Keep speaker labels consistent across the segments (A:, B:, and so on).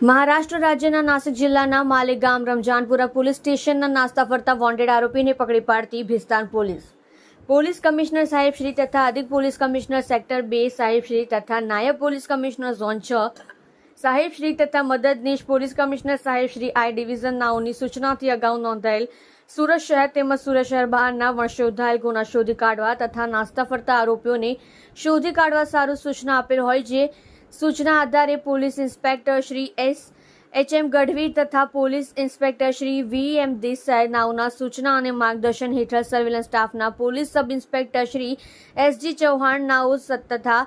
A: મહારાષ્ટ્ર રાજ્યના નાસિક જિલ્લાના માલેગામ રમજાનપુરા પોલીસ સ્ટેશનના નાસ્તા ફરતા વોન્ટેડ આરોપીને પકડી પાડતી ભિસ્તાન પોલીસ. પોલીસ કમિશનર સાહેબ શ્રી તથા અધિક પોલીસ કમિશનર સેક્ટર બે સાહેબ શ્રી તથા નાયબ પોલીસ કમિશનર ઝોન છ સાહેબ શ્રી તથા મદદનીશ પોલીસ કમિશનર સાહેબ શ્રી આઈ ડિવિઝન નાઓની સૂચનાથી અગાઉ નોંધાયેલ સુરત શહેર તેમજ સુરત શહેર બહારના વંશોધાયેલ ગુના શોધી કાઢવા તથા નાસ્તા ફરતા આરોપીઓને શોધી કાઢવા સારું સૂચના આપેલ હોય જે સૂચના આધારે police inspector Shri S H M Gadhvi તથા police inspector Shri V M Desai નાઓના સૂચના અને માર્ગદર્શન હેઠળ સર્વેલન્સ સ્ટાફના police sub inspector Shri S G Chauhan નાઓ તથા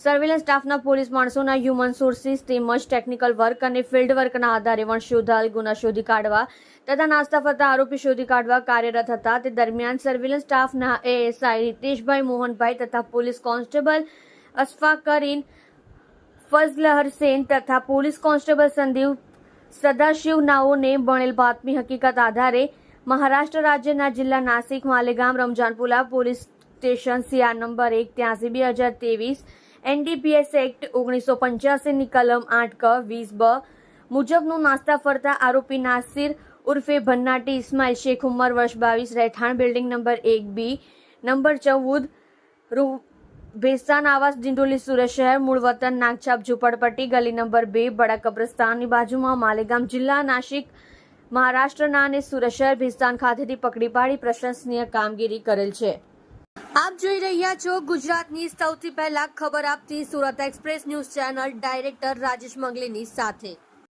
A: સર્વેલન્સ સ્ટાફના પોલીસ માણસોના હ્યુમન સોર્સિસ તેમજ ટેકનિકલ વર્ક અને ફિલ્ડ વર્કના આધારે વંશોધાયેલ ગુના શોધી કાઢવા તથા નાસ્તા ફરતા આરોપી શોધી કાઢવા કાર્યરત હતા. તે દરમિયાન સર્વેલન્સ સ્ટાફના એએસઆઈ રીતેશભાઈ મોહનભાઈ તથા પોલીસ કોન્સ્ટેબલ અશફાકરીન ફઝલહર સેન તથા પોલીસ કોન્સ્ટેબલ સંદીપ સદાશિવ નાઓને મળેલ બાતમી હકીકત આધારે મહારાષ્ટ્ર રાજ્યના જિલ્લા Nashik, Malegaon Ramzanpura police station CR number એક ત્યાંસી બે હજાર ત્રેવીસ, એનડીપીએસ એક્ટ ઓગણીસો પંચ્યાસીની કલમ આઠ ક, વીસ બ મુજબનું નાસ્તા ફરતા આરોપી નાસિર ઉર્ફે ભન્નાટી ઇસ્માઇલ શેખ ઉમર, વર્ષ બાવીસ, રહેઠાણ બિલ્ડિંગ નંબર એક બી, નંબર ચૌદ, રૂ ભેસ્તાન આવાસ ડિંડોલી સુરત શહેર મૂળ વતન નાગછાપ ઝુંપડપટ્ટી ગલી નંબર બે બડા કબ્રસ્તાનની બાજુમાં માલેગામ જિલ્લા નાશિક મહારાષ્ટ્રના અને સુરત શહેર ભેસ્તાન ખાતેથી પકડી પાડી પ્રશંસનીય કામગીરી કરેલ છે. આપ જોઈ રહ્યા છો ગુજરાતની સૌથી પહેલા ખબર આપતી Surat express news channel director Rajesh મંગલીની સાથે.